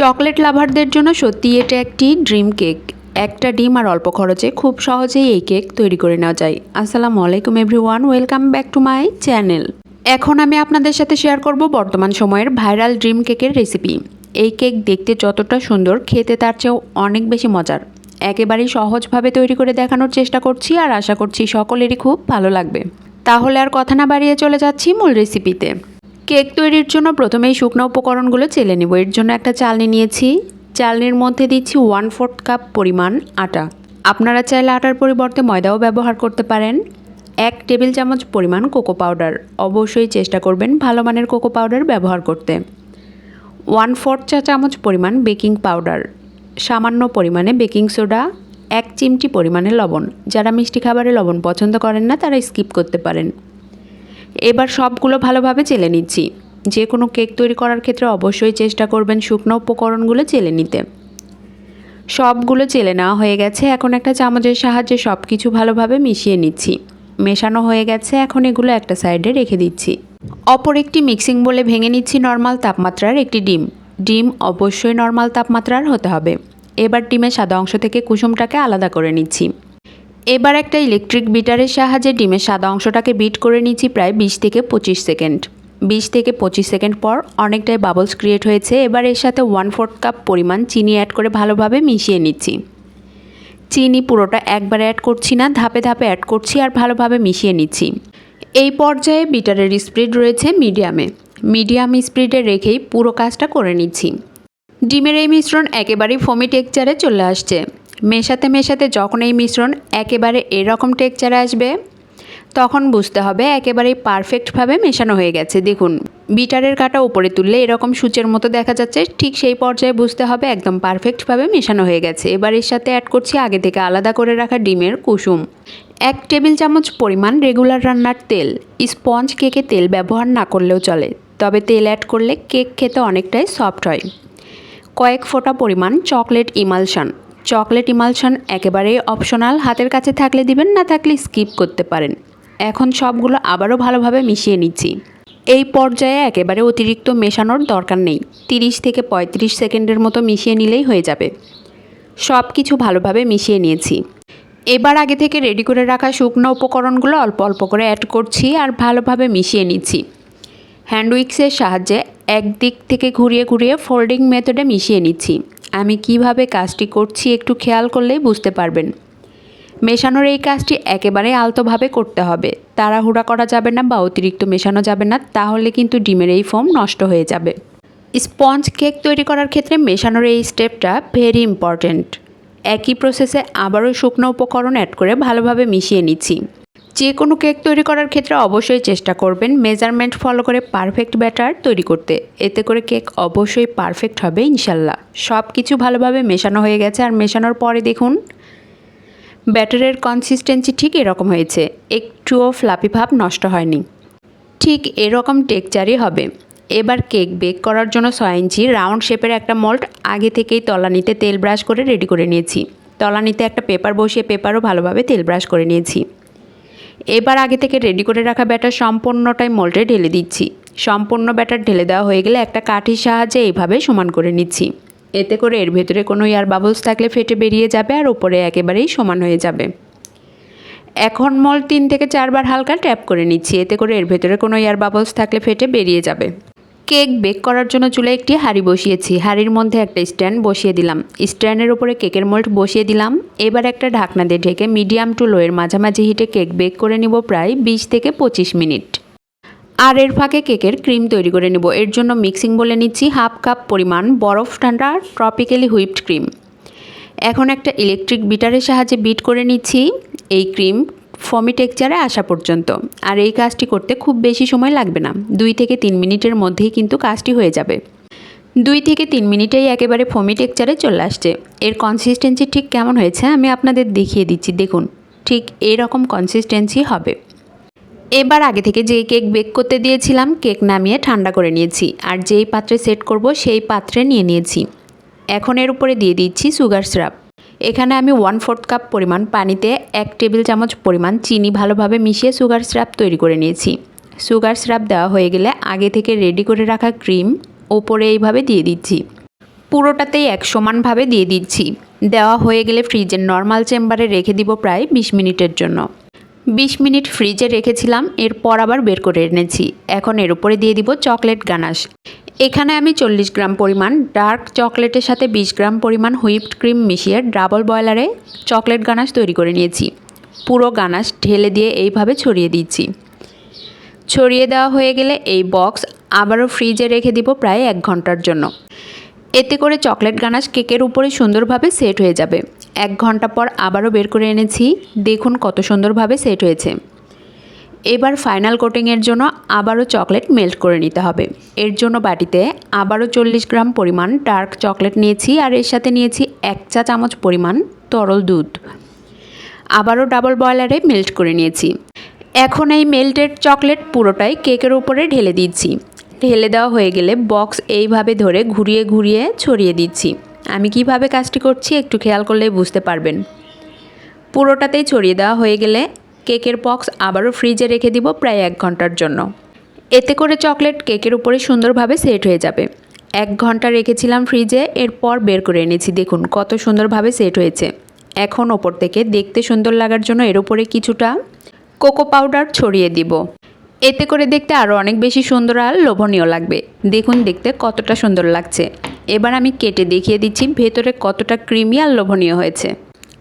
Chocolate লাভারদের জন্য সত্যি এটা একটি ড্রিম কেক। একটা ডিম আর অল্প খরচে খুব সহজেই এই কেক তৈরি করে নেওয়া যায়। আসসালামু আলাইকুম, everyone. Welcome back to my channel. এখন আমি আপনাদের সাথে শেয়ার করব বর্তমান সময়ের ভাইরাল ড্রিম কেকের রেসিপি। এই কেক দেখতে যতটা সুন্দর, খেতে তার চেয়েও অনেক বেশি মজার। একেবারেই সহজভাবে তৈরি করে দেখানোর চেষ্টা করছি আর আশা করছি সকলেরই খুব ভালো লাগবে। তাহলে আর কথা না বাড়িয়ে চলে যাচ্ছি মূল রেসিপিতে। কেক তৈরির জন্য প্রথমেই শুকনো উপকরণগুলো চেলে নেব। এর জন্য একটা চালনি নিয়েছি। চালনির মধ্যে দিচ্ছি ওয়ান ফোর্থ কাপ পরিমাণ আটা। আপনারা চাইলে আটার পরিবর্তে ময়দাও ব্যবহার করতে পারেন। এক টেবিল চামচ পরিমাণ কোকো পাউডার। অবশ্যই চেষ্টা করবেন ভালো মানের কোকো পাউডার ব্যবহার করতে। ওয়ান ফোর্থ চা চামচ পরিমাণ বেকিং পাউডার। সামান্য পরিমাণে বেকিং সোডা। এক চিমটি পরিমাণে লবণ। যারা মিষ্টি খাবারে লবণ পছন্দ করেন না, তারা স্কিপ করতে পারেন। এবার সবগুলো ভালোভাবে চেলে নিচ্ছি। যে কোনো কেক তৈরি করার ক্ষেত্রে অবশ্যই চেষ্টা করবেন শুকনো উপকরণগুলো চেলে নিতে। সবগুলো চেলে নেওয়া হয়ে গেছে, এখন একটা চামচের সাহায্যে সব কিছু ভালোভাবে মিশিয়ে নিচ্ছি। মেশানো হয়ে গেছে, এখন এগুলো একটা সাইডে রেখে দিচ্ছি। অপর একটি মিক্সিং বলে ভেঙে নিচ্ছি নর্মাল তাপমাত্রার একটি ডিম। ডিম অবশ্যই নর্মাল তাপমাত্রার হতে হবে। এবার ডিমের সাদা অংশ থেকে কুসুমটাকে আলাদা করে নিচ্ছি। এবার একটা ইলেকট্রিক বিটারের সাহায্যে ডিমের সাদা অংশটাকে বিট করে নিচ্ছি প্রায় বিশ থেকে পঁচিশ সেকেন্ড বিশ থেকে পঁচিশ সেকেন্ড পর অনেকটাই বাবলস ক্রিয়েট হয়েছে। এবার এর সাথে ওয়ান ফোর্থ কাপ পরিমাণ চিনি অ্যাড করে ভালোভাবে মিশিয়ে নিচ্ছি। চিনি পুরোটা একবারে অ্যাড করছি না, ধাপে ধাপে অ্যাড করছি আর ভালোভাবে মিশিয়ে নিচ্ছি। এই পর্যায়ে বিটারের স্পিড রয়েছে মিডিয়ামে মিডিয়াম স্পিডে রেখেই পুরো কাজটা করে নিচ্ছি। ডিমের এই মিশ্রণ একেবারেই ফমি টেক্সচারে চলে আসছে। মেশাতে মেশাতে যখন এই মিশ্রণ একেবারে এরকম টেক্সচারে আসবে, তখন বুঝতে হবে একেবারেই পারফেক্টভাবে মেশানো হয়ে গেছে। দেখুন, বিটারের কাটা উপরে তুললে এরকম সূচের মতো দেখা যাচ্ছে, ঠিক সেই পর্যায়ে বুঝতে হবে একদম পারফেক্টভাবে মেশানো হয়ে গেছে। এবার এর সাথে অ্যাড করছি আগে থেকে আলাদা করে রাখা ডিমের কুসুম। এক টেবিল চামচ পরিমাণ রেগুলার রান্নার তেল। স্পঞ্জ কেকে তেল ব্যবহার না করলেও চলে, তবে তেল অ্যাড করলে কেক খেতে অনেকটাই সফট হয়। কয়েক ফোঁটা পরিমাণ চকলেট ইমালশন চকলেট ইমালশন একেবারেই অপশনাল, হাতের কাছে থাকলে দিবেন, না থাকলে স্কিপ করতে পারেন। এখন সবগুলো আবারও ভালোভাবে মিশিয়ে নিচ্ছি। এই পর্যায়ে একেবারে অতিরিক্ত মেশানোর দরকার নেই। তিরিশ থেকে পঁয়ত্রিশ সেকেন্ডের মতো মিশিয়ে নিলেই হয়ে যাবে। সব কিছু ভালোভাবে মিশিয়ে নিয়েছি। এবার আগে থেকে রেডি করে রাখা শুকনো উপকরণগুলো অল্প অল্প করে অ্যাড করছি আর ভালোভাবে মিশিয়ে নিচ্ছি। হ্যান্ড উইক্সের সাহায্যে একদিক থেকে ঘুরিয়ে ঘুরিয়ে ফোল্ডিং মেথডে মিশিয়ে নিচ্ছি। আমি কীভাবে কাজটি করছি একটু খেয়াল করলেই বুঝতে পারবেন। মেশানোর এই কাজটি একেবারে আলতোভাবে করতে হবে। তাড়াহুড়া করা যাবে না বা অতিরিক্ত মেশানো যাবে না, তাহলে কিন্তু ডিমের এই ফোম নষ্ট হয়ে যাবে। স্পঞ্জ কেক তৈরি করার ক্ষেত্রে মেশানোর এই স্টেপটা ভেরি ইম্পর্ট্যান্ট। একই প্রসেসে আবারও শুকনো উপকরণ অ্যাড করে ভালোভাবে মিশিয়ে নিচ্ছি। যে কোনো কেক তৈরি করার ক্ষেত্রে অবশ্যই চেষ্টা করবেন মেজারমেন্ট ফলো করে পারফেক্ট ব্যাটার তৈরি করতে। এতে করে কেক অবশ্যই পারফেক্ট হবে, ইনশাল্লাহ। সব কিছু ভালোভাবে মেশানো হয়ে গেছে আর মেশানোর পরে দেখুন, ব্যাটারের কনসিস্টেন্সি ঠিক এরকম হয়েছে। একটুও ফ্লাপি ভাব নষ্ট হয়নি। ঠিক এরকম টেকচারই হবে। এবার কেক বেক করার জন্য ছয় ইঞ্চি রাউন্ড শেপের একটা মোল্ড আগে থেকেই তলানিতে তেল ব্রাশ করে রেডি করে নিয়েছি। তলানিতে একটা পেপার বসিয়ে পেপারও ভালোভাবে তেল ব্রাশ করে নিয়েছি। এবার আগে থেকে রেডি করে রাখা ব্যাটার সম্পূর্ণটাই মোল্টে ঢেলে দিচ্ছি। সম্পূর্ণ ব্যাটার ঢেলে দেওয়া হয়ে গেলে একটা কাঠির সাহায্যে এইভাবে সমান করে নিচ্ছি। এতে করে এর ভেতরে কোনো এয়ার বাবলস থাকলে ফেটে বেরিয়ে যাবে আর ওপরে একেবারেই সমান হয়ে যাবে। এখন মল তিন থেকে চারবার হালকা ট্যাপ করে নিচ্ছি। এতে করে এর ভেতরে কোনো এয়ার বাবলস থাকলে ফেটে বেরিয়ে যাবে। কেক বেক করার জন্য চুলে একটি হাঁড়ি বসিয়েছি। হাঁড়ির মধ্যে একটা স্ট্যান্ড বসিয়ে দিলাম। স্ট্যান্ডের উপরে কেকের মোল্ড বসিয়ে দিলাম। এবার একটা ঢাকনা দিয়ে ঢেকে মিডিয়াম টু লোয়ের মাঝামাঝি হিটে কেক বেক করে নিব প্রায় বিশ থেকে পঁচিশ মিনিট। আর এর ফাঁকে কেকের ক্রিম তৈরি করে নেব। এর জন্য মিক্সিং বলে নিচ্ছি হাফ কাপ পরিমাণ বরফ ঠান্ডা ট্রপিক্যালি হুইপড ক্রিম। এখন একটা ইলেকট্রিক বিটারের সাহায্যে বিট করে নিচ্ছি। এই ক্রিম ফমি টেক্সচারে আসা পর্যন্ত। আর এই কাজটি করতে খুব বেশি সময় লাগবে না। দুই থেকে তিন মিনিটের মধ্যেই কিন্তু কাজটি হয়ে যাবে। দুই থেকে তিন মিনিটেই একেবারে ফমি টেক্সচারে চলে আসছে। এর কনসিস্টেন্সি ঠিক কেমন হয়েছে আমি আপনাদের দেখিয়ে দিচ্ছি। দেখুন, ঠিক এইরকম কনসিস্টেন্সি হবে। এবার আগে থেকে যেই কেক বেক করতে দিয়েছিলাম, কেক নামিয়ে ঠান্ডা করে নিয়েছি। আর যেই পাত্রে সেট করব, সেই পাত্রে নিয়ে নিয়েছি। এখন এর উপরে দিয়ে দিচ্ছি সুগার সিরাপ এখানে আমি ওয়ান ফোর্থ কাপ পরিমাণ পানিতে এক টেবিল চামচ পরিমাণ চিনি ভালোভাবে মিশিয়ে সুগার সিরাপ তৈরি করে নিয়েছি। সুগার সিরাপ দেওয়া হয়ে গেলে আগে থেকে রেডি করে রাখা ক্রিম ওপরে এইভাবে দিয়ে দিচ্ছি। পুরোটাতেই এক সমানভাবে দিয়ে দিচ্ছি। দেওয়া হয়ে গেলে ফ্রিজের নর্মাল চেম্বারে রেখে দিব প্রায় বিশ মিনিটের জন্য। বিশ মিনিট ফ্রিজে রেখেছিলাম, এরপর আবার বের করে এনেছি। এখন এর উপরে দিয়ে দিব চকলেট গানাশ এখানে আমি চল্লিশ গ্রাম পরিমাণ ডার্ক চকলেটের সাথে বিশ গ্রাম পরিমাণ হুইপড ক্রিম মিশিয়ে ডাবল বয়লারে চকলেট গানাশ তৈরি করে নিয়েছি। পুরো গানাশ ঢেলে দিয়ে এইভাবে ছড়িয়ে দিচ্ছি। ছড়িয়ে দেওয়া হয়ে গেলে এই বক্স আবারও ফ্রিজে রেখে দিব প্রায় এক ঘণ্টার জন্য। এতে করে চকলেট গানাশ কেকের উপরে সুন্দরভাবে সেট হয়ে যাবে। এক ঘণ্টা পর আবারও বের করে এনেছি। দেখুন কত সুন্দরভাবে সেট হয়েছে। এবার ফাইনাল কোটিংয়ের জন্য আবারও চকলেট মেল্ট করে নিতে হবে। এর জন্য বাটিতে আবারও চল্লিশ গ্রাম পরিমাণ ডার্ক চকলেট নিয়েছি আর এর সাথে নিয়েছি এক চা চামচ পরিমাণ তরল দুধ। আবারও ডাবল বয়লারে মেল্ট করে নিয়েছি। এখন এই মেল্টেড চকলেট পুরোটাই কেকের উপরে ঢেলে দিচ্ছি। ঢেলে দেওয়া হয়ে গেলে বক্স এইভাবে ধরে ঘুরিয়ে ঘুরিয়ে ছড়িয়ে দিচ্ছি। আমি কীভাবে কাজটি করছি একটু খেয়াল করলেই বুঝতে পারবেন। পুরোটাতেই ছড়িয়ে দেওয়া হয়ে গেলে কেকের বক্স আবারও ফ্রিজে রেখে দিব প্রায় এক ঘণ্টার জন্য। এতে করে চকলেট কেকের উপরে সুন্দরভাবে সেট হয়ে যাবে। এক ঘণ্টা রেখেছিলাম ফ্রিজে, এরপর বের করে এনেছি। দেখুন, কত সুন্দরভাবে সেট হয়েছে। এখন ওপর থেকে দেখতে সুন্দর লাগার জন্য এর উপরে কিছুটা কোকো পাউডার ছড়িয়ে দিব। এতে করে দেখতে আরও অনেক বেশি সুন্দর আর লোভনীয় লাগবে। দেখুন, দেখতে কতটা সুন্দর লাগছে। এবার আমি কেটে দেখিয়ে দিচ্ছি ভেতরে কতটা ক্রিমি আর লোভনীয় হয়েছে।